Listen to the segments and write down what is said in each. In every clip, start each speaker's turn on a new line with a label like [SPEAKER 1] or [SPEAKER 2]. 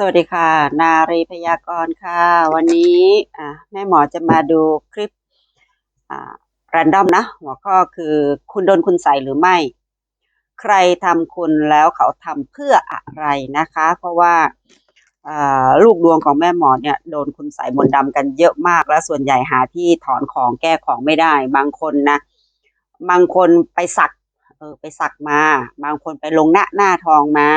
[SPEAKER 1] สวัสดีค่ะ นารีพยากรณ์ค่ะ วันนี้แม่หมอจะมาดูคลิปอ่าแรนดอมนะ หัวข้อคือคุณโดนคุณใส่หรือไม่ ใครทำคุณแล้วเขาทำเพื่ออะไรนะคะ เพราะว่าอ่าลูกดวงของแม่หมอเนี่ยโดนคุณใส่มนดำกันเยอะมาก แล้วส่วนใหญ่หาที่ถอนของแก้ของไม่ได้ บางคนนะ บางคนไปสักเออไปสักมา บางคนไปลงหน้าหน้าทองมา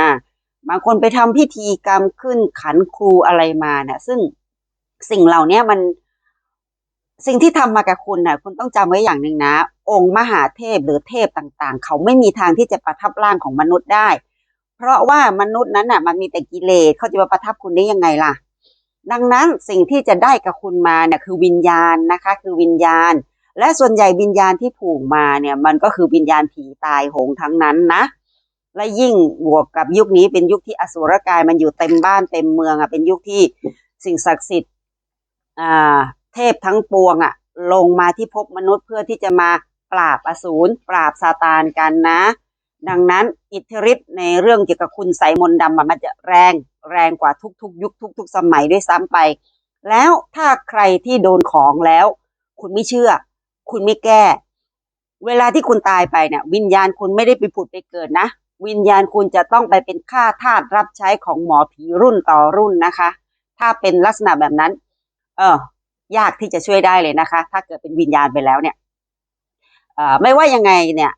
[SPEAKER 1] บางคนไปทำพิธีกรรมขึ้นขันครูอะไรมาเนี่ยซึ่งสิ่งเหล่านี้มันสิ่งที่ทำมากับคุณน่ะ คุณต้องจำไว้อย่างหนึ่งนะ องค์มหาเทพหรือเทพต่างๆ เขาไม่มีทางที่จะประทับร่างของมนุษย์ได้ เพราะว่ามนุษย์นั้นน่ะ มันมีแต่กิเลสเขาจะมาประทับคุณได้ยังไงล่ะ ดังนั้นสิ่งที่จะได้กับคุณมาเนี่ยคือวิญญาณนะคะ คือวิญญาณ และส่วนใหญ่วิญญาณที่ผูกมาเนี่ย มันก็คือวิญญาณผีตายโหงทั้งนั้นนะ และยิ่งบวกกับยุคนี้เป็นยุคที่อสุรกายมันอยู่เต็มบ้านเต็มเมืองอะเป็นยุคที่สิ่งศักดิ์สิทธิ์อ่าเทพทั้งปวงอะ ลงมาที่ภพมนุษย์เพื่อที่จะมาปราบอสูรปราบซาตานกันนะ ดังนั้นอิทธิฤทธิ์ในเรื่องเกี่ยวกับคุณใสมนดำมันจะแรงแรงกว่าทุกๆ ยุคทุก ๆ สมัยด้วยซ้ำไป แล้วถ้าใครที่โดนของแล้ว คุณไม่เชื่อ คุณไม่แก้ เวลาที่คุณตายไปเนี่ยวิญญาณคุณไม่ได้ไปผุดไปเกิดนะ วิญญาณคุณจะต้องไปเป็นข้าทาสรับใช้ของหมอผีรุ่นต่อรุ่นนะคะ ถ้าเป็นลักษณะแบบนั้น เออยากที่จะช่วยได้เลยนะคะ ถ้าเกิดเป็นวิญญาณไปแล้วเนี่ยเอ่อไม่ว่ายังไงเนี่ย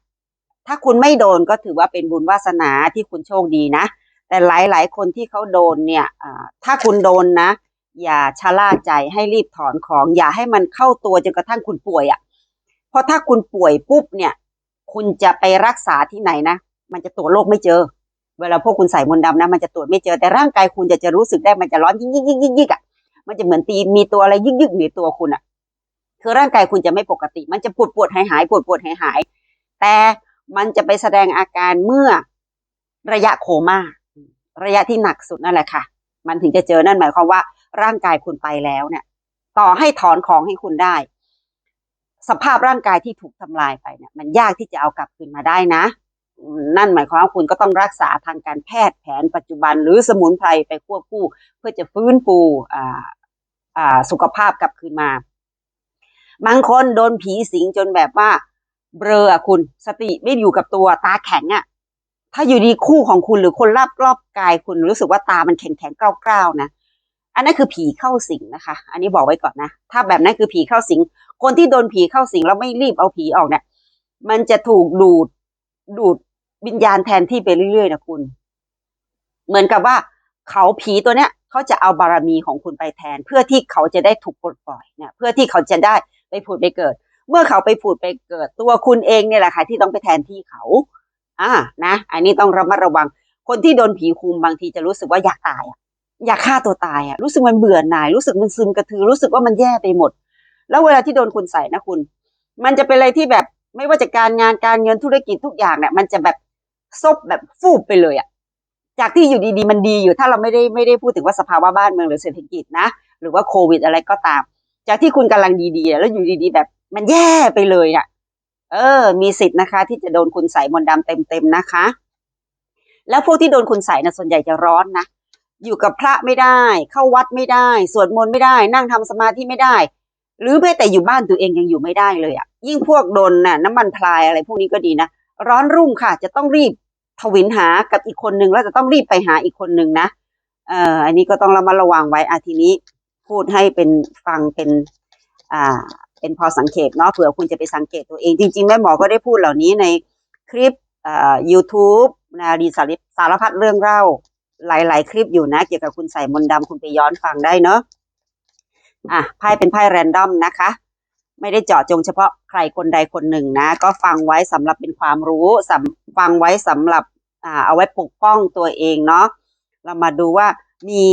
[SPEAKER 1] ถ้าคุณไม่โดนก็ถือว่าเป็นบุญวาสนาที่คุณโชคดีนะ แต่หลายๆ คนที่เขาโดนเนี่ยอ่าถ้าคุณโดนนะ อย่าชะล่าใจให้รีบถอนของ อย่าให้มันเข้าตัวจนกระทั่งคุณป่วยอะ่ะเพราะถ้าคุณป่วยปุ๊บเนี่ย คุณจะไปรักษาที่ไหนนะ มันจะตรวจโรคไม่เจอ เวลาพวกคุณใส่มนต์ดำนะ มันจะตรวจไม่เจอแต่ร่างกายคุณจะจะรู้สึกได้มันจะร้อนยิ่งยิ่งยิ่งยิ่งยิ่งอะมันจะเหมือนตีมีตัวอะไรยิ่งยิ่งในตัวคุณอะ คือร่างกายคุณจะไม่ปกติ มันจะปวดปวดหายหายปวดปวดหายหายแต่มันจะไปแสดงอาการเมื่อระยะโคม่าระยะที่หนักสุดนั่นแหละค่ะ มันถึงจะเจอนั่นหมายความว่า ร่างกายคุณไปแล้วเนี่ย ต่อให้ถอนของให้คุณได้ สภาพร่างกายที่ถูกทำลายไปเนี่ย มันยากที่จะเอากลับคืนมาได้นะ นั่นหมายความว่าคุณก็ต้องรักษาทางการแพทย์แผนปัจจุบัน หรือสมุนไพรไปควบคู่เพื่อจะฟื้นฟูอ่าอ่าสุขภาพกลับคืนมา บางคนโดนผีสิงจนแบบว่า เบลออะคุณสติไม่อยู่กับตัวตาแข็งอะถ้าอยู่ดีคู่ของคุณหรือคนรอบรอบกายคุณรู้สึกว่าตามันแข็งแข็งกร้าวๆนะอันนั้นคือผีเข้าสิงนะคะ อันนี้บอกไว้ก่อนนะ ถ้าแบบนั้นคือผีเข้าสิง คนที่โดนผีเข้าสิงแล้วไม่รีบเอาผีออกเนี่ย มันจะถูกดูด ดูดวิญญาณแทนที่ไปเรื่อยๆนะคุณ เหมือนกับว่าเขาผีตัวเนี้ยเขาจะเอาบารมีของคุณไปแทน เพื่อที่เขาจะได้ถูกปลดปล่อยเนี่ยเพื่อที่เขาจะได้ไปผุดไปเกิด เมื่อเขาไปผุดไปเกิด ตัวคุณเองเนี่ยแหละค่ะที่ต้องไปแทนที่เขา อ่านะ อันนี้ต้องระมัดระวัง คนที่โดนผีคุมบางทีจะรู้สึกว่าอยากตายอะอยากฆ่าตัวตายอะรู้สึกมันเบื่อหน่าย รู้สึกมันซึมกระทือรู้สึกว่ามันแย่ไปหมด แล้วเวลาที่โดนคุณใส่นะคุณ มันจะเป็นอะไรที่แบบ ไม่ว่าจะการงานการเงินธุรกิจทุกอย่างเนี่ยมันจะแบบซบแบบฟูบไปเลยอะจากที่อยู่ดีๆมันดีอยู่ถ้าเราไม่ได้ไม่ได้พูดถึงว่าสภาวะบ้านเมืองหรือเศรษฐกิจนะ หรือว่าโควิดอะไรก็ตาม จากที่คุณกำลังดีๆ แล้วอยู่ดีๆแบบ มันแย่ไปเลยอะเออ มีสิทธิ์นะคะ ที่จะโดนคุณใส่มนต์ดำเต็มๆนะคะ แล้วพวกที่โดนคุณใส่นะส่วนใหญ่จะร้อนนะอยู่กับพระไม่ได้ เข้าวัดไม่ได้ สวดมนต์ไม่ได้ นั่งทำสมาธิไม่ได้ หรือแม้แต่อยู่บ้านตัวเองยังอยู่ไม่ได้เลยอะ ยิ่งพวกโดนน่ะน้ำมันพลายอะไรพวกนี้ก็ดีนะ ร้อนรุ่มค่ะ จะต้องรีบทวินหากับอีกคนนึงแล้วจะต้องรีบไปหาอีกคนนึงนะเอ่ออันนี้ก็ต้องระมัดระวังไว้อาทีนี้พูดให้เป็นฟังเป็นอ่าเป็นพอสังเกตเนาะเผื่อคุณจะไปสังเกตตัวเองจริงๆแม่หมอก็ได้พูดเหล่านี้ในคลิปอ่า YouTube นาดีสารสารพัดเรื่องเล่าหลาย ๆ คลิปอยู่นะ เกี่ยวกับคุณใส่มนดำคุณไปย้อนฟังได้เนาะอะไพ่เป็นไพ่แรนดอมนะคะ ไม่ได้เจาะจงเฉพาะใครคนใดคนหนึ่งนะ ก็ฟังไว้สำหรับเป็นความรู้สำฟังไว้สำหรับอ่าเอาไว้ปกป้องตัวเองเนาะเรามาดูว่ามี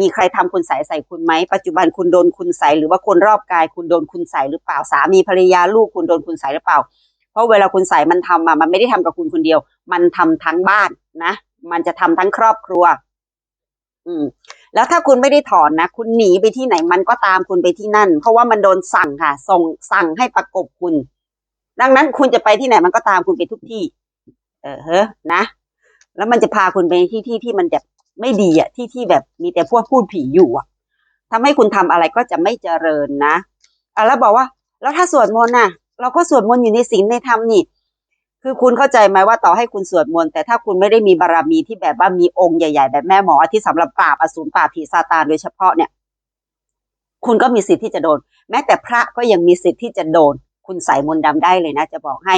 [SPEAKER 1] มีใครทำคุณใสใส่คุณไหมปัจจุบันคุณโดนคุณใสหรือว่าคนรอบกายคุณโดนคุณใสหรือเปล่าสามีภรรยาลูกคุณโดนคุณใสหรือเปล่า เพราะเวลาคุณใสมันทำมามันไม่ได้ทำกับคุณคนเดียว มันทำทั้งบ้านนะ มันจะทำทั้งครอบครัว อืม แล้วถ้าคุณไม่ได้ถอนนะ คุณหนีไปที่ไหนมันก็ตามคุณไปที่นั่น เพราะว่ามันโดนสั่งค่ะ ส่งสั่งให้ประกบคุณ ดังนั้นคุณจะไปที่ไหนมันก็ตามคุณไปทุกที่ เออเฮ้นะ แล้วมันจะพาคุณไปที่ที่ที่มันแบบไม่ดีอะที่ที่แบบมีแต่พวกพูดผีอยู่อะทำให้คุณทำอะไรก็จะไม่เจริญนะอะแล้วบอกว่า แล้วถ้าสวดมนต์น่ะ เราก็สวดมนต์อยู่ในศีลในธรรมนี่ คือคุณเข้าใจไหมว่าต่อให้คุณสวดมนต์แต่ถ้าคุณไม่ได้มีบารมีที่แบบว่ามีองค์ใหญ่ๆ แบบแม่หมอที่สำหรับปราบอสูรปราบผีซาตานโดยเฉพาะเนี่ย คุณก็มีสิทธิ์ที่จะโดน แม้แต่พระก็ยังมีสิทธิ์ที่จะโดน คุณใส่มนต์ดำได้เลยนะ จะบอกให้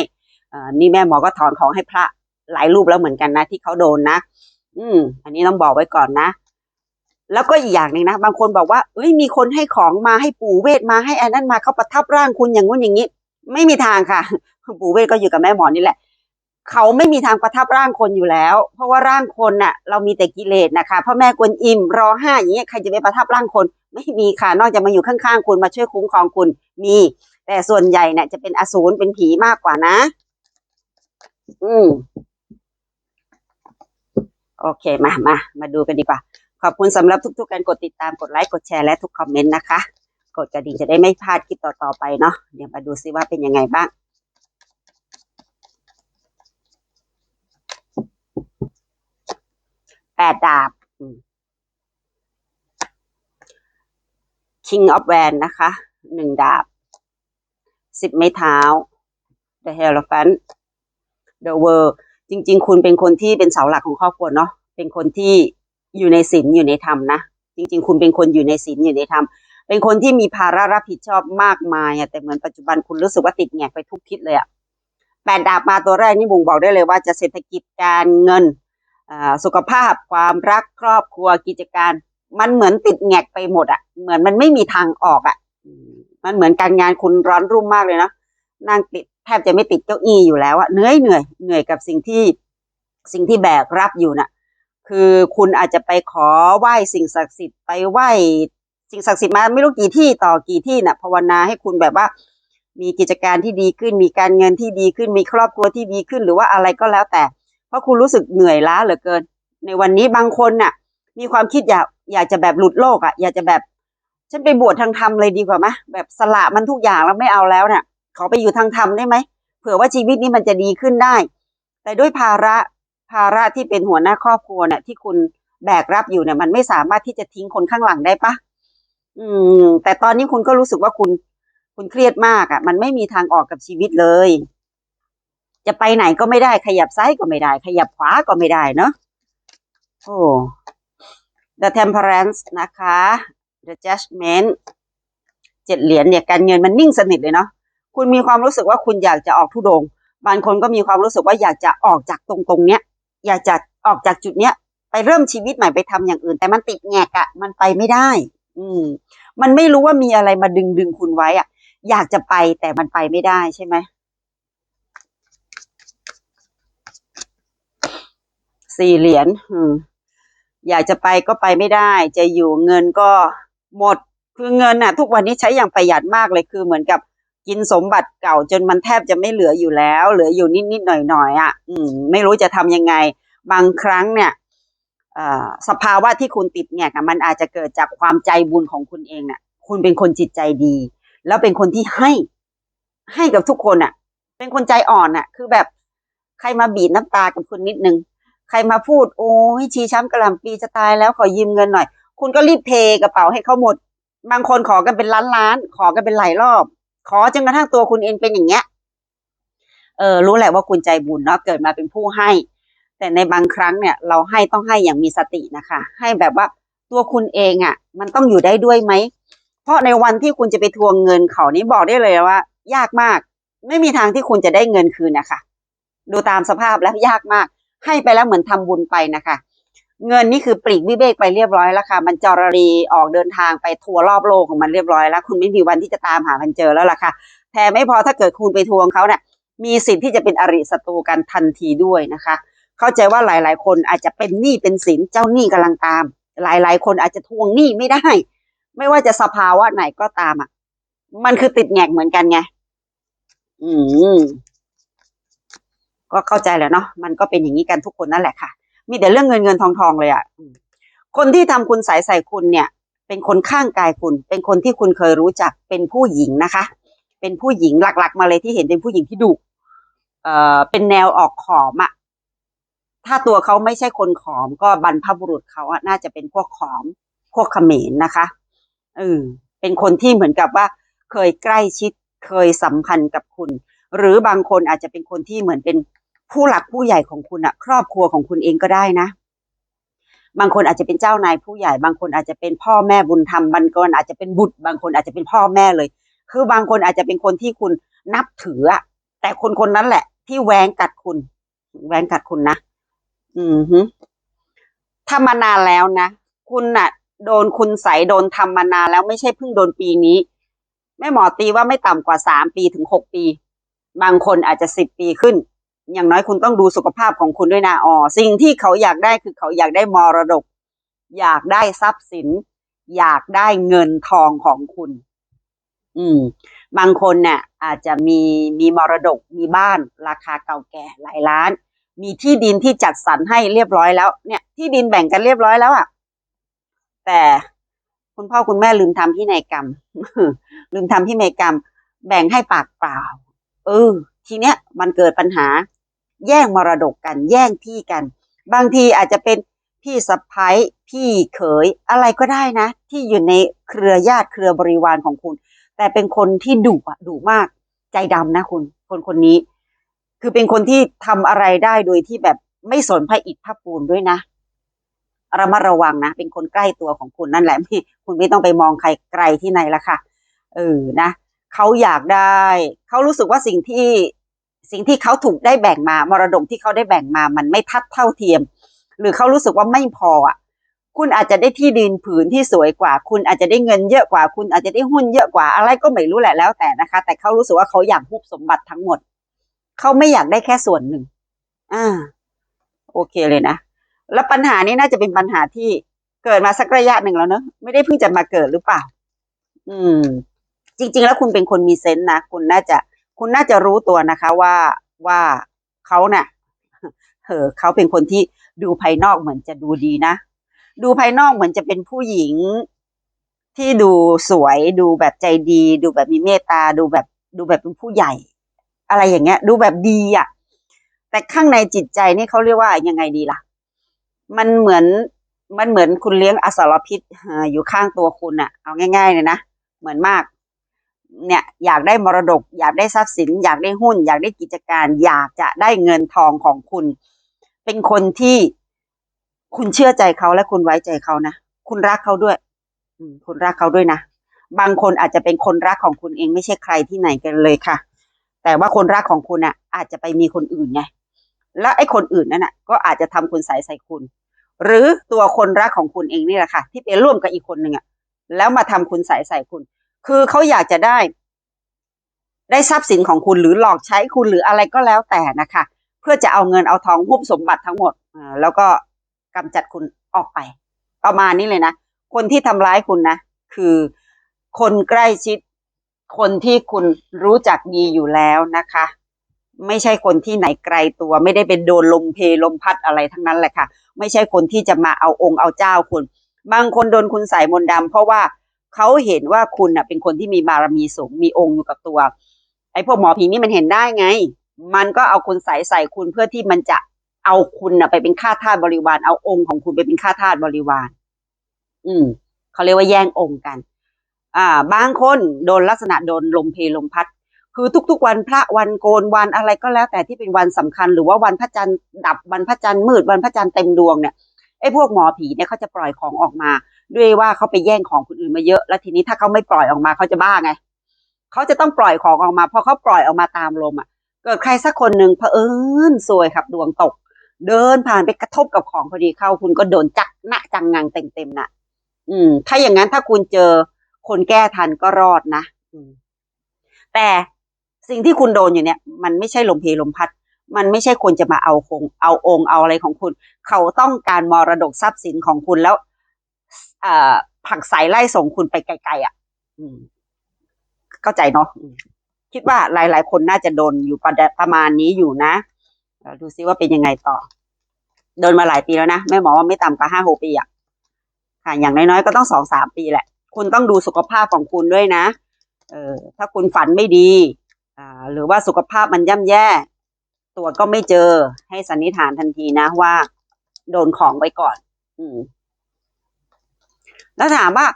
[SPEAKER 1] อ่นี่แม่หมอก็ถอนของให้พระหลายรูปแล้วเหมือนกันนะที่เขาโดนนะ อืม อันนี้ต้องบอกไว้ก่อนนะ แล้วก็อีกอย่างหนึ่งนะ บางคนบอกว่าเอ้ยมีคนให้ของมาให้ปู่เวทมาให้อันนั้นมาเขาประทับร่างคุณอย่างงู้นอย่างนี้ ไม่มีทางค่ะปู่เวทก็อยู่กับแม่หมอนี่แหละ เขาไม่มีทางประทับร่างคนอยู่แล้ว เพราะว่าร่างคนน่ะ เรามีแต่กิเลสนะคะพระแม่กวนอิมรอห้าอย่างเงี้ยใครจะไปประทับร่างคน ไม่มีค่ะ นอกจากมาอยู่ข้างๆคุณมาช่วยคุ้มครองคุณมี แต่ส่วนใหญ่เนี่ยจะเป็นอสูรเป็นผีมากกว่านะ อืมโอเคมามามาดูกันดีกว่า ขอบคุณสำหรับทุกๆการกดติดตามกดไลค์กดแชร์และทุกคอมเมนต์นะคะ กดกระดิ่งจะได้ไม่พลาดคลิปต่อๆไปเนาะเดี๋ยวมาดูซิว่าเป็นยังไงบ้างแปดดาบ King of w a n นะคะหนึ่งดาบสิบไม้เท้า The Hierophant The World จริง ๆ คุณเป็นคนที่เป็นเสาหลักของครอบครัวเนาะเป็นคนที่อยู่ในศีลอยู่ในธรรมนะ จริง ๆ คุณเป็นคนอยู่ในศีลอยู่ในธรรม เป็นคนที่มีภาระรับผิดชอบมากมายอะแต่เหมือนปัจจุบันคุณรู้สึกว่าติดแงกไปทุกทิศเลยอะแปดดาบมาตัวแรกนี่บ่งบอกได้เลยว่าจะเศรษฐกิจการเงินอ่าสุขภาพความรักครอบครัวกิจการ มันเหมือนติดแงกไปหมดอะเหมือนมันไม่มีทางออกอะมันเหมือนการงานคุณร้อนรุ่มมากเลยนะนั่งติดแทบจะไม่ติดเก้าอี้อยู่แล้วอะเหนื่อยเหนื่อยเหนื่อยกับสิ่งที่สิ่งที่แบกรับอยู่น่ะคือคุณอาจจะไปขอไหว้สิ่งศักดิ์สิทธิ์ไปไหว้ สิ่งศักดิ์สิทธิ์มาไม่รู้กี่ที่ต่อกี่ที่น่ะภาวนาให้คุณแบบว่า มีกิจการที่ดีขึ้น มีการเงินที่ดีขึ้น มีครอบครัวที่ดีขึ้นหรือว่าอะไรก็แล้วแต่ เพราะคุณรู้สึกเหนื่อยล้าเหลือเกิน ในวันนี้บางคนน่ะ มีความคิดอยากอยากจะแบบหลุดโลกอะ อยากจะแบบ ฉันไปบวชทางธรรมเลยดีกว่าไหมแบบสละมันทุกอย่างแล้วไม่เอาแล้วเนี่ยขอไปอยู่ทางธรรมได้ไหมเผื่อว่าชีวิตนี้มันจะดีขึ้นได้ แต่ด้วยภาระภาระที่เป็นหัวหน้าครอบครัวเนี่ยที่คุณแบกรับอยู่เนี่ยมันไม่สามารถที่จะทิ้งคนข้างหลังได้ปะ อืม แต่ตอนนี้คุณก็รู้สึกว่าคุณ คุณเครียดมากอะ มันไม่มีทางออกกับชีวิตเลย จะไปไหนก็ไม่ได้ ขยับซ้ายก็ไม่ได้ ขยับขวาก็ไม่ได้เนาะโอ้ The Temperance นะคะ The Judgment เจ็ดเหรียญเนี่ยการเงินมันนิ่งสนิทเลยเนาะคุณมีความรู้สึกว่าคุณอยากจะออกทุดง บางคนก็มีความรู้สึกว่าอยากจะออกจากตรงตรงเนี้ย อยากจะออกจากจุดเนี้ย ไปเริ่มชีวิตใหม่ไปทำอย่างอื่น แต่มันติดแงกอะมันไปไม่ได้ อืม มันไม่รู้ว่ามีอะไรมาดึงดึงคุณไว้อะอยากจะไปแต่มันไปไม่ได้ใช่ไหมสี่เหรียญอืมอยากจะไปก็ไปไม่ได้ จะอยู่เงินก็หมด คือเงินน่ะ ทุกวันนี้ใช้อย่างประหยัดมากเลย คือเหมือนกับกินสมบัติเก่าจนมันแทบจะไม่เหลืออยู่แล้ว เหลืออยู่นิดๆหน่อยๆอะ อืม ไม่รู้จะทำยังไง บางครั้งเนี่ย สภาวะที่คุณติดเนี่ยมันอาจจะเกิดจากความใจบุญของคุณเองน่ะ คุณเป็นคนจิตใจดี แล้วเป็นคนที่ให้ให้กับทุกคนอะ เป็นคนใจอ่อนอะ คือแบบใครมาบีบน้ำตากับคุณนิดนึง ใครมาพูด โอ้ยชีช้ำกระลำปีจะตายแล้วขอยืมเงินหน่อย คุณก็รีบเพกระเป๋าให้เขาหมด บางคนขอกันเป็นล้านล้าน ขอกันเป็นหลายรอบ ขอจนกระทั่งตัวคุณเองเป็นอย่างเงี้ย เออรู้แหละว่าคุณใจบุญเนาะเกิดมาเป็นผู้ให้ แต่ในบางครั้งเนี่ยเราให้ต้องให้อย่างมีสตินะคะ ให้แบบว่าตัวคุณเองอะ่ะ มันต้องอยู่ได้ด้วยไหม เพราะในวันที่คุณจะไปทวงเงินเขานี่บอกได้เลยว่า ยากมาก ไม่มีทางที่คุณจะได้เงินคืนนะคะ ดูตามสภาพแล้วยากมาก ให้ไปแล้วเหมือนทำบุญไปนะคะ เงินนี่คือปลีกวิเวกไปเรียบร้อยแล้วค่ะ มันจรรีออกเดินทางไปทัวร์รอบโลกของมันเรียบร้อยแล้ว คุณไม่มีวันที่จะตามหามันเจอแล้วล่ะค่ะแถมไม่พอถ้าเกิดคุณไปทวงเขาเนี่ยมีสิทธิ์ที่จะเป็นอริศัตรูกันทันทีด้วยนะคะ เข้าใจว่าหลาย ๆ คนอาจจะเป็นหนี้เป็นสินเจ้าหนี้กำลังตาม หลาย ๆ คนอาจจะทวงหนี้ไม่ได้ ไม่ว่าจะสภาวะไหนก็ตามอะ มันคือติดแงกเหมือนกันไงอืมก็เข้าใจแล้วเนาะมันก็เป็นอย่างนี้กันทุกคนนั่นแหละค่ะ มีแต่เรื่องเงินเงินทองทองเลยอะ่ะคนที่ทำคุณใส่ใส่คุณเนี่ย เป็นคนข้างกายคุณ เป็นคนที่คุณเคยรู้จักเป็นผู้หญิงนะคะ เป็นผู้หญิงหลักๆ มาเลยที่เห็นเป็นผู้หญิงที่ดุเอ่อเป็นแนวออกขอมอะ ถ้าตัวเขาไม่ใช่คนขอม ก็บรรพบุรุษเขาอะน่าจะเป็นพวกขอม พวกเขมรนะคะเออเป็นคนที่เหมือนกับว่า เคยใกล้ชิดเคยสัมพันธ์กับคุณ หรือบางคนอาจจะเป็นคนที่เหมือนเป็นผู้หลักผู้ใหญ่ของคุณอะครอบครัวของคุณเองก็ได้นะ บางคนอาจจะเป็นเจ้านายผู้ใหญ่ บางคนอาจจะเป็นพ่อแม่บุญธรรมบางคนอาจจะเป็นบุตร บางคนอาจจะเป็นพ่อแม่เลย คือบางคนอาจจะเป็นคนที่คุณนับถืออะแต่คนคนนั้นแหละ ที่แหวงกัดคุณแหวงกัดคุณนะ อืมฮึทำมานานแล้วนะ คุณน่ะ โดนคุณใสโดนทำมานานแล้วไม่ใช่เพิ่งโดนปีนี้ แม่หมอตีว่าไม่ต่ำกว่าสามปีถึงหกปี บางคนอาจจะสิบปีขึ้น อย่างน้อยคุณต้องดูสุขภาพของคุณด้วยนะอ๋อสิ่งที่เขาอยากได้คือเขาอยากได้มรดก อยากได้ทรัพย์สิน อยากได้เงินทองของคุณ อืม บางคนเนี่ยอาจจะมีมีมรดกมีบ้าน ราคาเก่าแก่หลายล้าน มีที่ดินที่จัดสรรให้เรียบร้อยแล้ว เนี่ย ที่ดินแบ่งกันเรียบร้อยแล้วอะ่ะ แต่คุณพ่อคุณแม่ลืมทำพินัยกรรม ลืมทำพินัยกรรม แบ่งให้ปากเปล่า เออ ทีเนี้ยมันเกิดปัญหา แย่งมรดกกัน แย่งที่กัน บางทีอาจจะเป็นพี่สะพ้ายพี่เขยอะไรก็ได้นะ ที่อยู่ในเครือญาติเครือบริวารของคุณ แต่เป็นคนที่ดุอะดุมาก ใจดำนะคุณ คนคนนี้ คือเป็นคนที่ทำอะไรได้โดยที่แบบไม่สนพระอิฐพระปูนด้วยนะระมัดระวังนะ เป็นคนใกล้ตัวของคุณนั่นแหละไม่คุณไม่ต้องไปมองใครไกลที่ไหนละค่ะ เออนะเขาอยากได้ เขารู้สึกว่าสิ่งที่สิ่งที่เขาถูกได้แบ่งมามรดกที่เขาได้แบ่งมามันไม่ทัดเท่าเทียม หรือเขารู้สึกว่าไม่พออะคุณอาจจะได้ที่ดินผืนที่สวยกว่า คุณอาจจะได้เงินเยอะกว่า คุณอาจจะได้หุ้นเยอะกว่าอะไรก็ไม่รู้แหละแล้วแต่นะคะ แต่เขารู้สึกว่าเขาอยากฮุบสมบัติทั้งหมด เขาไม่อยากได้แค่ส่วนหนึ่ง อ่า โอเคเลยนะ แล้วปัญหานี้น่าจะเป็นปัญหาที่เกิดมาสักระยะหนึ่งแล้วเนอะไม่ได้เพิ่งจะมาเกิดหรือเปล่า อืม จริง ๆ แล้วคุณเป็นคนมีเซนส์นะคุณน่าจะ คุณน่าจะรู้ตัวนะคะ ว่าว่าเขาเนะ่ะเออเขาเป็นคนที่ดูภายนอกเหมือนจะดูดีนะ ดูภายนอกเหมือนจะเป็นผู้หญิงที่ดูสวย ดูแบบใจดี ดูแบบมีเมตตา ดูแบบดูแบบเป็นผู้ใหญ่ อะไรอย่างเงี้ย ดูแบบดีอะ่ะ แต่ข้างในจิตใจนี่เขาเรียกว่ายังไงดีล่ะ มันเหมือนมันเหมือนคุณเลี้ยงอสรพิษอยู่ข้างตัวคุณอะ่ะ เอาง่าย ๆ เลยนะเหมือนมาก เนี่ย อยากได้มรดก อยากได้ทรัพย์สิน อยากได้หุ้น อยากได้กิจการ อยากจะได้เงินทองของคุณ เป็นคนที่คุณเชื่อใจเขาและคุณไว้ใจเขานะคุณรักเขาด้วยคุณรักเขาด้วยนะบางคนอาจจะเป็นคนรักของคุณเองไม่ใช่ใครที่ไหนกันเลยค่ะ แต่ว่าคนรักของคุณอะ อาจจะไปมีคนอื่นไงและไอ้คนอื่นนั่นน่ะ ก็อาจจะทำคุณใส่ใส่คุณ หรือตัวคนรักของคุณเองนี่แหละค่ะ ที่ไปร่วมกับอีกคนหนึ่งอะ แล้วมาทำคุณใส่ใส่คุณ คือเขาอยากจะได้ ได้ทรัพย์สินของคุณหรือหลอกใช้คุณหรืออะไรก็แล้วแต่นะคะ เพื่อจะเอาเงินเอาทองหุบสมบัติทั้งหมดแล้วก็กำจัดคุณออกไป ประมาณนี้เลยนะ คนที่ทำร้ายคุณนะ คือคนใกล้ชิด คนที่คุณรู้จักดีอยู่แล้วนะคะ ไม่ใช่คนที่ไหนไกลตัว ไม่ได้เป็นโดนลมเพลมพัดอะไรทั้งนั้นแหละค่ะ ไม่ใช่คนที่จะมาเอาองค์เอาเจ้าคุณ บางคนโดนคุณใส่มนต์ดำเพราะว่าเขาเห็นว่าคุณน่ะเป็นคนที่มีบารมีสูงมีองค์อยู่กับตัว ไอ้พวกหมอผีนี่มันเห็นได้ไง มันก็เอาคุณใส่ใส่คุณเพื่อที่มันจะเอาคุณน่ะไปเป็นข้าทาสบริวารเอาองค์ของคุณไปเป็นข้าทาสบริวาร อืมเขาเรียกว่าแย่งองค์กัน อ่าบางคนโดนลักษณะโดนลมเพลลมพัด คือทุกๆวันพระวันโกนวันอะไรก็แล้ว แต่ที่เป็นวันสำคัญ หรือว่าวันพระจันทร์ดับวันพระจันทร์มืดวันพระจันทร์เต็มดวงเนี่ยไอ้พวกหมอผีเนี่ยเขาจะปล่อยของออกมา ด้วยว่าเขาไปแย่งของคนอื่นมาเยอะ แล้วทีนี้ถ้าเขาไม่ปล่อยออกมาเขาจะบ้าไงเขาจะต้องปล่อยของออกมาพอเขาปล่อยออกมาตามลมอะ เกิดใครสักคนหนึ่งเผอิญซวยครับดวงตก เดินผ่านไปกระทบกับของพอดีเข้าคุณก็โดนจักหนะจังงังเต็มๆน่ะ อืม ถ้าอย่างนั้นถ้าคุณเจอ คนแก้ทันก็รอดนะแต่สิ่งที่คุณโดนอยู่เนี่ย มันไม่ใช่ลมเพลลมพัด มันไม่ใช่คนจะมาเอาคง เอาองค์เอาอะไรของคุณ เขาต้องการมรดกทรัพย์สินของคุณแล้วผักสายไล่ส่งคุณไปไกลๆอะเข้าใจเนาะคิดว่าหลาย ๆ คนน่าจะโดนอยู่ประประมาณนี้อยู่นะดูซิว่าเป็นยังไงต่อ โดนมาหลายปีแล้วนะแม่หมอว่าไม่ต่ำกว่าห้าหกปีอะค่ะอย่างน้อยๆก็ต้องสองสามปีแหละ คุณต้องดูสุขภาพของคุณด้วยนะ เออถ้าคุณฝันไม่ดีอ่าหรือว่าสุขภาพมันย่ำแย่ ตรวจก็ไม่เจอให้สันนิษฐานทันทีนะว่า โดนของไปก่อน อืมแล้วถามว่า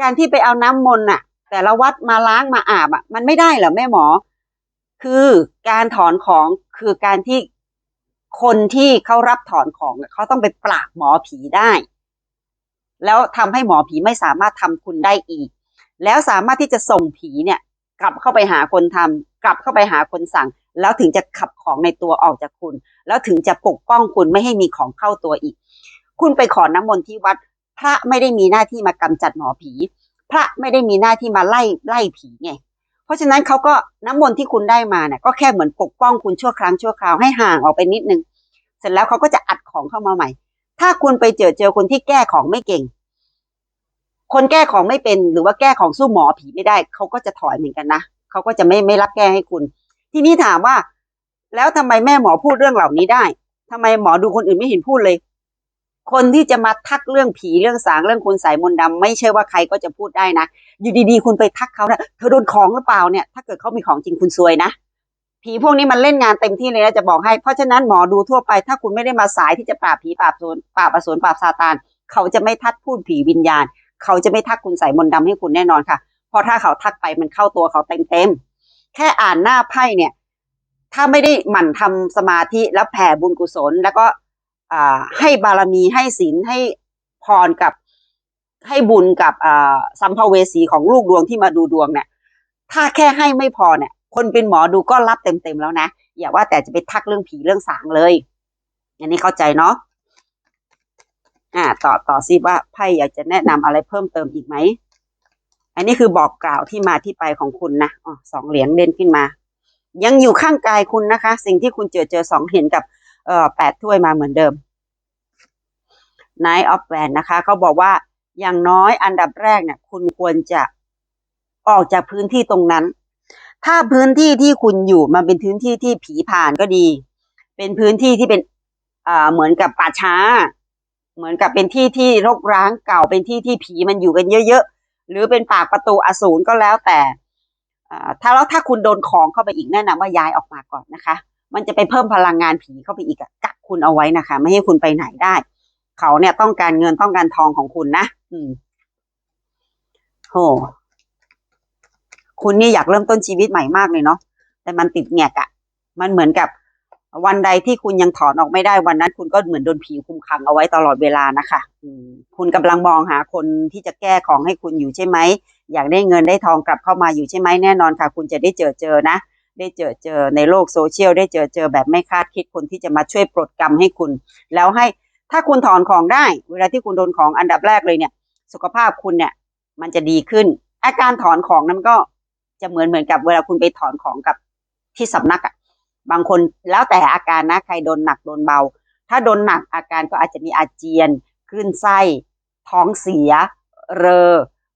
[SPEAKER 1] การที่ไปเอาน้ำมนต์น่ะ แต่ละวัดมาล้างมาอาบอะ มันไม่ได้เหรอแม่หมอ คือการถอนของคือการที่คนที่เขารับถอนของเขาต้องไปปราบหมอผีได้ แล้วทำให้หมอผีไม่สามารถทำคุณได้อีก แล้วสามารถที่จะส่งผีเนี่ย กลับเข้าไปหาคนทำกลับเข้าไปหาคนสั่ง แล้วถึงจะขับของในตัวออกจากคุณ แล้วถึงจะปกป้องคุณไม่ให้มีของเข้าตัวอีก คุณไปขอน้ำมนต์ที่วัด พระไม่ได้มีหน้าที่มากำจัดหมอผี พระไม่ได้มีหน้าที่มาไล่ไล่ผีไงเพราะฉะนั้นเขาก็น้ำมนต์ที่คุณได้มาเนี่ยก็แค่เหมือนปกป้องคุณชั่วครั้งชั่วคราวให้ห่างออกไปนิดนึง เสร็จแล้วเขาก็จะอัดของเข้ามาใหม่ ถ้าคุณไปเจอเจอคนที่แก้ของไม่เก่ง คนแก้ของไม่เป็นหรือว่าแก้ของสู้หมอผีไม่ได้เขาก็จะถอยเหมือนกันนะเขาก็จะไม่ไม่รับแก้ให้คุณ ทีนี้ถามว่า แล้วทำไมแม่หมอพูดเรื่องเหล่านี้ได้ทำไมหมอดูคนอื่นไม่เห็นพูดเลย คนที่จะมาทักเรื่องผีเรื่องสางเรื่องคุณสายมนต์ดำไม่ใช่ว่าใครก็จะพูดได้นะอยู่ดีๆ คุณไปทักเขานะเธอโดนของหรือเปล่าเนี่ย ถ้าเกิดเขามีของจริงคุณซวยนะ ผีพวกนี้มันเล่นงานเต็มที่เลยนะจะบอกให้ เพราะฉะนั้นหมอดูทั่วไป ถ้าคุณไม่ได้มาสายที่จะปราบผีปราบโซนปราบอสูรปราบซาตาน เขาจะไม่ทักพูดผีวิญญาณ เขาจะไม่ทักคุณใส่มนต์ดำให้คุณแน่นอนค่ะ เพราะถ้าเขาทักไปมันเข้าตัวเขาเต็มๆแค่อ่านหน้าไพ่เนี่ย ถ้าไม่ได้หมั่นทำสมาธิแล้วแผ่บุญกุศล แล้วก็อ่าให้บารมีให้ศีลให้พรกับให้บุญกับอ่าสัมภเวสีของลูกดวงที่มาดูดวงเนี่ย ถ้าแค่ให้ไม่พอเนี่ย คนเป็นหมอดูก็รับเต็มๆแล้วนะ อย่าว่าแต่จะไปทักเรื่องผีเรื่องสางเลย อันนี้เข้าใจเนาะอ่าต่อต่อซิว่าไพ่อยากจะแนะนำอะไรเพิ่มเติมอีกไหม อันนี้คือบอกกล่าวที่มาที่ไปของคุณนะอ๋อสองเหรียญเด่นขึ้นมา ยังอยู่ข้างกายคุณนะคะ สิ่งที่คุณเจอเจอสองเห็นกับเอ่อแปดถ้วยมาเหมือนเดิม Nine of w a n นะคะเขาบอกว่าอย่างน้อยอันดับแรกเนี่ยคุณควรจะออกจากพื้นที่ตรงนั้น ถ้าพื้นที่ที่คุณอยู่มันเป็นพื้นที่ที่ผีผ่านก็ดี เป็นพื้นที่ที่เป็นอ่าเหมือนกับป่าช้า เหมือนกับเป็นที่ที่รกร้างเก่าเป็นที่ที่ผีมันอยู่กันเยอะๆ หรือเป็นปากประตูอสูรก็แล้วแต่อ่าถ้าแล้วถ้าคุณโดนของเข้าไปอีกแนะนำว่าย้ายออกมาก่อนนะคะ มันจะไปเพิ่มพลังงานผีเข้าไปอีกอกักคุณเอาไว้นะคะ ไม่ให้คุณไปไหนได้ เขาเนี่ยต้องการเงินต้องการทองของคุณนะ อืมโห คุณนี่อยากเริ่มต้นชีวิตใหม่มากเลยเนาะแต่มันติดแงกอะมันเหมือนกับวันใดที่คุณยังถอนออกไม่ได้วันนั้น คุณก็เหมือนโดนผีคุมขังเอาไว้ตลอดเวลานะคะคุณกำลังมองหาคนที่จะแก้ของให้คุณอยู่ใช่ไหมอยากได้เงินได้ทองกลับเข้ามาอยู่ใช่ไหมแน่นอนค่ะ คุณจะได้เจอเจอนะ ได้เจอเจอในโลกโซเชียลได้เจอเจอแบบไม่คาดคิดคนที่จะมาช่วยปลดกรรมให้คุณ แล้วให้ถ้าคุณถอนของได้ เวลาที่คุณโดนของอันดับแรกเลยเนี่ย สุขภาพคุณเนี่ย มันจะดีขึ้น อาการถอนของนั้นก็ จะเหมือนเหมือนกับเวลาคุณไปถอนของกับที่สำนักอะ่ะบางคนแล้วแต่อาการนะใครโดนหนักโดนเบา ถ้าโดนหนักอาการก็อาจจะมีอาเจียนคลื่นไส้ ท้องเสีย เรอ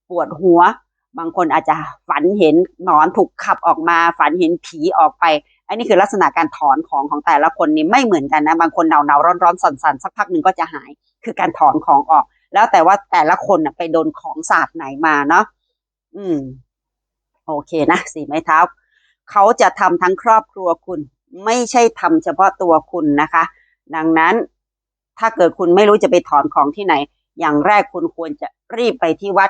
[SPEAKER 1] ปวดหัว บางคนอาจจะฝันเห็นหนอนถูกขับออกมา ฝันเห็นผีออกไป อันนี้คือลักษณะการถอนของของแต่ละคนนี่ไม่เหมือนกันนะ บางคนหนาวหนาวร้อนร้อนสั่นสันสักพักหนึ่งก็จะหาย คือการถอนของออก แล้วแต่ว่าแต่ละคนน่ะไปโดนของศาสตร์ไหนมาเนาะอืม โอเคนะสี่ไม้เท้า เขาจะทำทั้งครอบครัวคุณ ไม่ใช่ทำเฉพาะตัวคุณนะคะ ดังนั้นถ้าเกิดคุณไม่รู้จะไปถอนของที่ไหน อย่างแรกคุณควรจะรีบไปที่วัด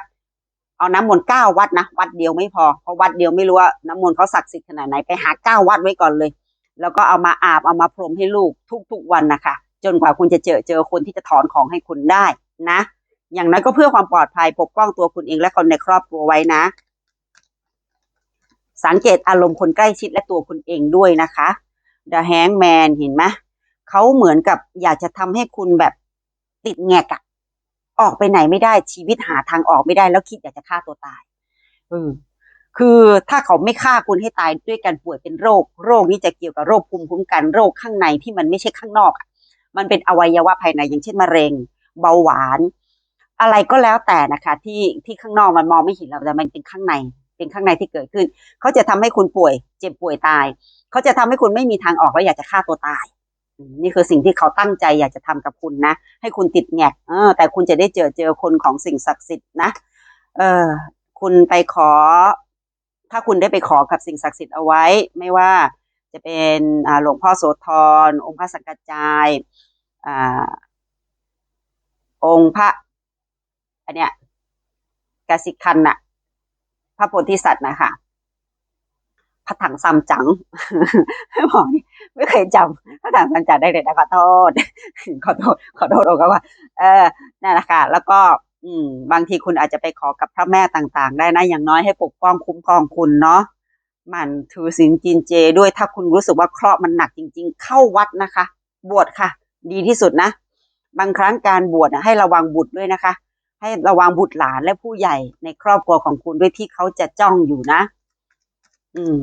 [SPEAKER 1] เอาน้ำมนต์เก้าวัดนะ วัดเดียวไม่พอ เพราะวัดเดียวไม่รู้ว่าน้ำมนต์เขาศักดิ์สิทธิ์ขนาดไหน ไปหาเก้าวัดไว้ก่อนเลย แล้วก็เอามาอาบ เอามาพรมให้ลูกทุกๆวันนะคะ จนกว่าคุณจะเจอเจอคนที่จะถอนของให้คุณได้นะ อย่างนั้นก็เพื่อความปลอดภัยปกป้องตัวคุณเองและคนในครอบครัวไว้นะ สังเกตอารมณ์คนใกล้ชิดและตัวคุณเองด้วยนะคะ The Hangman เห็นไหมเขาเหมือนกับอยากจะทำให้คุณแบบติดแงกอะออกไปไหนไม่ได้ชีวิตหาทางออกไม่ได้แล้วคิดอยากจะฆ่าตัวตายเออคือถ้าเขาไม่ฆ่าคุณให้ตายด้วยการป่วยเป็นโรค โรคนี้จะเกี่ยวกับโรคภูมิคุ้มกันโรคข้างในที่มันไม่ใช่ข้างนอกมันเป็นอวัยวะภายในอย่างเช่นมะเร็ง เบาหวาน อะไรก็แล้วแต่นะคะ ที่ที่ข้างนอกมันมองไม่เห็นเราแต่มันเป็นข้างใน เป็นข้างในที่เกิดขึ้น เขาจะทำให้คุณป่วย เจ็บป่วยตาย เขาจะทำให้คุณไม่มีทางออกแล้วอยากจะฆ่าตัวตาย นี่คือสิ่งที่เขาตั้งใจอยากจะทำกับคุณนะ ให้คุณติดแงกเออ แต่คุณจะได้เจอเจอคนของสิ่งศักดิ์สิทธิ์นะ เออ คุณไปขอ ถ้าคุณได้ไปขอกับสิ่งศักดิ์สิทธิ์เอาไว้ ไม่ว่าจะเป็นหลวงพ่อโสธร องค์พระสังกัจจายอองค์พระอันเนี้ยกสิคันน่ะ พระโพธิสัตว์นะคะพระถังซัมจั๋งหมอนี่ไม่เคยจำพระถังซัมจั๋งได้เลยนะขอโทษ ขอโทษ ขอโทษโอก็ว่า เออนั่นแหละค่ะ แล้วก็อืม บางทีคุณอาจจะไปขอกับพระแม่ต่างๆ ได้นะ อย่างน้อยให้ปกป้องคุ้มครองคุณเนาะมันถือศีลกินเจด้วยถ้าคุณรู้สึกว่าเคราะห์มันหนักจริง ๆ เข้าวัดนะคะ บวชค่ะ ดีที่สุดนะ บางครั้งการบวชนะให้ระวังบุตรด้วยนะคะ ให้ระวังบุตรหลานและผู้ใหญ่ในครอบครัวของคุณด้วยที่เขาจะจ้องอยู่นะ อืม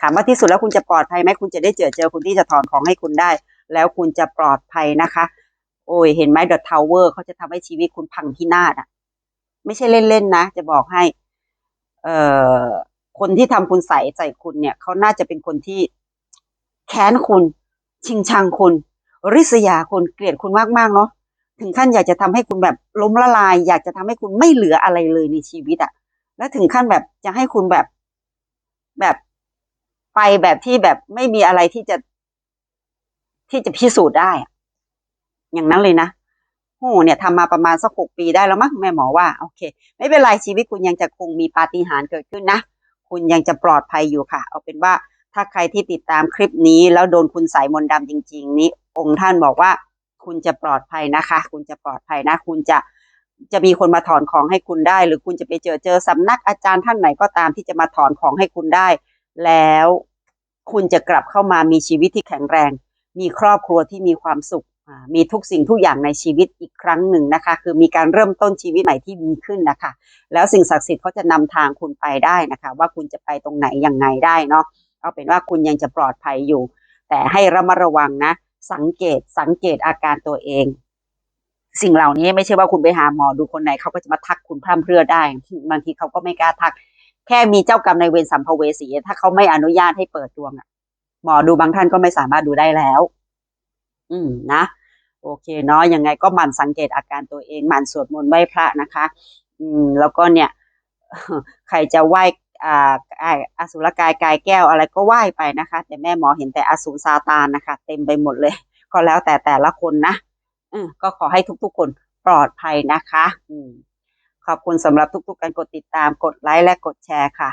[SPEAKER 1] ถามว่าที่สุดแล้วคุณจะปลอดภัยไหมคุณจะได้เจอเจอคนที่จะถอนของให้คุณได้ แล้วคุณจะปลอดภัยนะคะ โอ้ยเห็นไหมเดอะทาวเวอร์เขาจะทำให้ชีวิตคุณพังพินาศอะ ไม่ใช่เล่นๆนะ จะบอกให้ เอ่อคนที่ทำคุณใส่ใส่คุณเนี่ยเขาน่าจะเป็นคนที่แค้นคุณ ชิงชังคุณ ริษยาคุณเกลียดคุณมากๆเนาะ ถึงขั้นอยากจะทำให้คุณแบบล้มละลาย อยากจะทำให้คุณไม่เหลืออะไรเลยในชีวิตอะและถึงขั้นแบบจะให้คุณแบบแบบไปแบบที่แบบไม่มีอะไรที่จะที่จะพิสูจน์ได้ อย่างนั้นเลยนะโอ้เนี่ยทำมาประมาณสักหกปีได้แล้วมั้งแม่หมอว่าโอเค ไม่เป็นไรชีวิตคุณยังจะคงมีปาฏิหาริย์เกิดขึ้นนะ คุณยังจะปลอดภัยอยู่ค่ะ เอาเป็นว่าถ้าใครที่ติดตามคลิปนี้ แล้วโดนคุณสายมนต์ดำจริง ๆ นี้ องค์ท่านบอกว่า คุณจะปลอดภัยนะคะ คุณจะปลอดภัยนะ คุณจะจะมีคนมาถอนของให้คุณได้ หรือคุณจะไปเจอเจอสำนักอาจารย์ท่านไหนก็ตามที่จะมาถอนของให้คุณได้ แล้วคุณจะกลับเข้ามามีชีวิตที่แข็งแรง มีครอบครัวที่มีความสุข มีทุกสิ่งทุกอย่างในชีวิตอีกครั้งหนึ่งนะคะ คือมีการเริ่มต้นชีวิตใหม่ที่ดีขึ้นนะคะ แล้วสิ่งศักดิ์สิทธิ์เขาจะนำทางคุณไปได้นะคะ ว่าคุณจะไปตรงไหนยังไงได้เนาะเอาเป็นว่าคุณยังจะปลอดภัยอยู่ แต่ให้ระมัดระวังนะ สังเกตสังเกตอาการตัวเอง สิ่งเหล่านี้ไม่ใช่ว่าคุณไปหาหมอดูคนไหนเขาก็จะมาทักคุณพร่ำเพรื่อได้บางทีเขาก็ไม่กล้าทัก แค่มีเจ้ากรรมในเวรสัมภเวสี ถ้าเขาไม่อนุญาตให้เปิดดวงอะหมอดูบางท่านก็ไม่สามารถดูได้แล้ว อืมนะโอเคเนาะยังไงก็หมั่นสังเกตอาการตัวเองหมั่นสวดมนต์ไหว้พระนะคะ อืม แล้วก็เนี่ย ใครจะไหว้ อ่าอสุรกายกายแก้วอะไรก็ไหว้ไปนะคะ แต่แม่หมอเห็นแต่อสูรซาตานนะคะ เต็มไปหมดเลย ก็แล้วแต่แต่ละคนนะอืก็ขอให้ทุกๆคนปลอดภัยนะคะ อืมขอบคุณสำหรับทุกๆการกดติดตามกดไลค์และกดแชร์ค่ะ